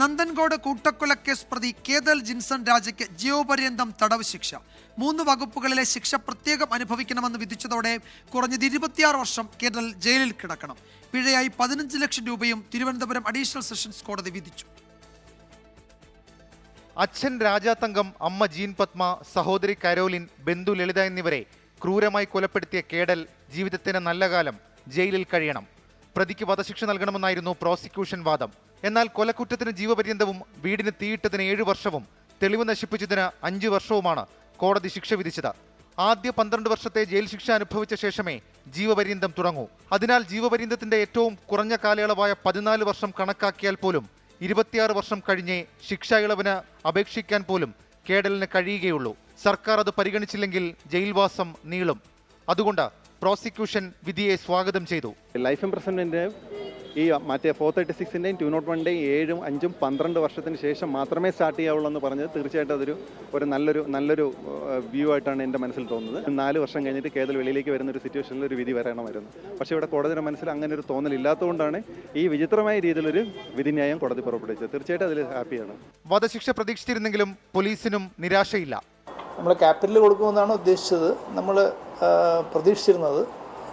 നന്ദൻകോട് കൂട്ടക്കൊലക്കേസ് പ്രതി കേതൽ ജിൻസൺ രാജയ്ക്ക് ജീവപര്യന്തം തടവ് ശിക്ഷ. മൂന്ന് വകുപ്പുകളിലെ ശിക്ഷ പ്രത്യേകം അനുഭവിക്കണമെന്ന് വിധിച്ചതോടെ കുറഞ്ഞത് ഇരുപത്തിയാറ് വർഷം കേതൽ ജയിലിൽ കിടക്കണം. പിഴയായി പതിനഞ്ച് ലക്ഷം രൂപയും തിരുവനന്തപുരം അഡീഷണൽ സെഷൻസ് കോടതി വിധിച്ചു. അച്ഛൻ രാജാതങ്കം അമ്മ ജീൻ പത്മ സഹോദരി കരോലിൻ ബന്ധു ലളിത എന്നിവരെ ക്രൂരമായി കൊലപ്പെടുത്തിയ കേടൽ ജീവിതത്തിന് നല്ല കാലം ജയിലിൽ കഴിയണം. പ്രതിക്ക് വധശിക്ഷ നൽകണമെന്നായിരുന്നു പ്രോസിക്യൂഷൻ വാദം. എന്നാൽ കൊലക്കുറ്റത്തിന് ജീവപര്യന്തവും വീടിന് തീയിട്ടതിന് ഏഴു വർഷവും തെളിവ് നശിപ്പിച്ചതിന് അഞ്ചു വർഷവുമാണ് കോടതി ശിക്ഷ വിധിച്ചത്. ആദ്യ പന്ത്രണ്ട് വർഷത്തെ ജയിൽ ശിക്ഷ അനുഭവിച്ച ശേഷമേ ജീവപര്യന്തം തുടങ്ങൂ. അതിനാൽ ജീവപര്യന്തത്തിന്റെ ഏറ്റവും കുറഞ്ഞ കാലയളവായ പതിനാല് വർഷം കണക്കാക്കിയാൽ പോലും ഇരുപത്തിയാറ് വർഷം കഴിഞ്ഞേ ശിക്ഷ ഇളവിന് അപേക്ഷിക്കാൻ പോലും കേടലിന് കഴിയുകയുള്ളൂ. സർക്കാർ അത് പരിഗണിച്ചില്ലെങ്കിൽ ജയിൽവാസം നീളും. അതുകൊണ്ട് പ്രോസിക്യൂഷൻ വിധിയെ സ്വാഗതം ചെയ്തു. ലൈഫ് ഇംപ്രസൺമെന്റ് ഈ മറ്റേ ഫോർ തേർട്ടി സിക്സിന്റെയും ടു നോട്ട് വൺന്റെയും ഏഴും അഞ്ചും പന്ത്രണ്ട് വർഷത്തിന് ശേഷം മാത്രമേ സ്റ്റാർട്ട് ചെയ്യാവുള്ളൂ എന്ന് പറഞ്ഞത്. തീർച്ചയായിട്ടും അതൊരു ഒരു നല്ലൊരു നല്ലൊരു വ്യൂ ആയിട്ടാണ് എന്റെ മനസ്സിൽ തോന്നുന്നത്. നാല് വർഷം കഴിഞ്ഞിട്ട് കേരള വെളിയിലേക്ക് വരുന്ന ഒരു സിറ്റുവേഷനിൽ ഒരു വിധി വരണമായിരുന്നു പക്ഷേ ഇവിടെ കോടതിയുടെ മനസ്സിൽ അങ്ങനെ ഒരു തോന്നലില്ലാത്തതുകൊണ്ടാണ് ഈ വിചിത്രമായ രീതിയിലൊരു വിധിന്യായം കോടതി പുറപ്പെടുവിച്ചത്. തീർച്ചയായിട്ടും അതിൽ ഹാപ്പിയാണ്. വധശിക്ഷ പ്രതീക്ഷിച്ചിരുന്നെങ്കിലും പോലീസിനും നിരാശയില്ല. നമ്മൾ ക്യാപിറ്റൽ കൊടുക്കുമെന്നാണ് ഉദ്ദേശിച്ചത്. നമ്മൾ പ്രതീക്ഷിച്ചിരുന്നത്.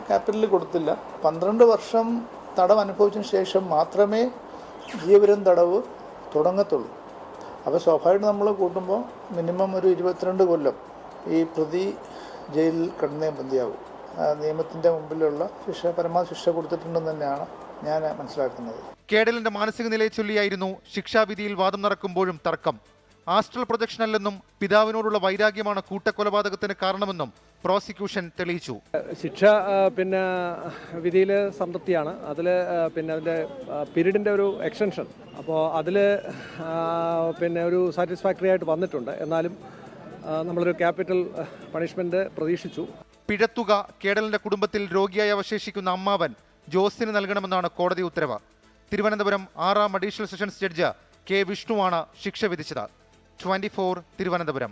ക്യാപിറ്റൽ കൊടുത്തില്ല. പന്ത്രണ്ട് വർഷം തടവ് അനുഭവിച്ചതിന് ശേഷം മാത്രമേ ജീവരം തടവ് തുടങ്ങത്തുള്ളൂ. അപ്പോൾ സ്വാഭാവികമായിട്ട് നമ്മൾ കൂട്ടുമ്പോൾ മിനിമം ഒരു ഇരുപത്തിരണ്ട് കൊല്ലം ഈ പ്രതി ജയിലിൽ കിടന്നേ ആ, നിയമത്തിന്റെ മുമ്പിലുള്ള ശിക്ഷ പരമാവധി ശിക്ഷ കൊടുത്തിട്ടുണ്ടെന്ന് തന്നെയാണ് ഞാൻ മനസ്സിലാക്കുന്നത്. കേടലിന്റെ മാനസിക നിലയെ ചൊല്ലിയായിരുന്നു ശിക്ഷാവിധിയിൽ വാദം നടക്കുമ്പോഴും തർക്കം. ആസ്ട്രൽ പ്രൊജക്ഷൻ അല്ലെന്നും പിതാവിനോടുള്ള വൈരാഗ്യമാണ് കൂട്ടക്കൊലപാതകത്തിന് കാരണമെന്നും പ്രോസിക്യൂഷൻ തെളിയിച്ചു. ശിക്ഷ പിന്നെ വിധിയിൽ സംതൃപ്തിയാണ്. അതിൽ പിന്നെ അതിന്റെ പീരീഡിന്റെ ഒരു എക്സ്റ്റൻഷൻ. അപ്പോൾ അതിൽ പിന്നെ ഒരു സാറ്റിസ്ഫാക്ടറി ആയിട്ട് വന്നിട്ടുണ്ട്. എന്നാലും നമ്മളൊരു ക്യാപിറ്റൽ പണിഷ്മെന്റ് പ്രതീക്ഷിച്ചു. പിഴത്തുക കേടലിന്റെ കുടുംബത്തിൽ രോഗിയായി അവശേഷിക്കുന്ന അമ്മാവൻ ജോസിന് നൽകണമെന്നാണ് കോടതി ഉത്തരവ്. തിരുവനന്തപുരം ആറാം അഡീഷണൽ സെഷൻസ് ജഡ്ജ് കെ വിഷ്ണുവാണ് ശിക്ഷ വിധിച്ചത്. ട്വന്റി തിരുവനന്തപുരം.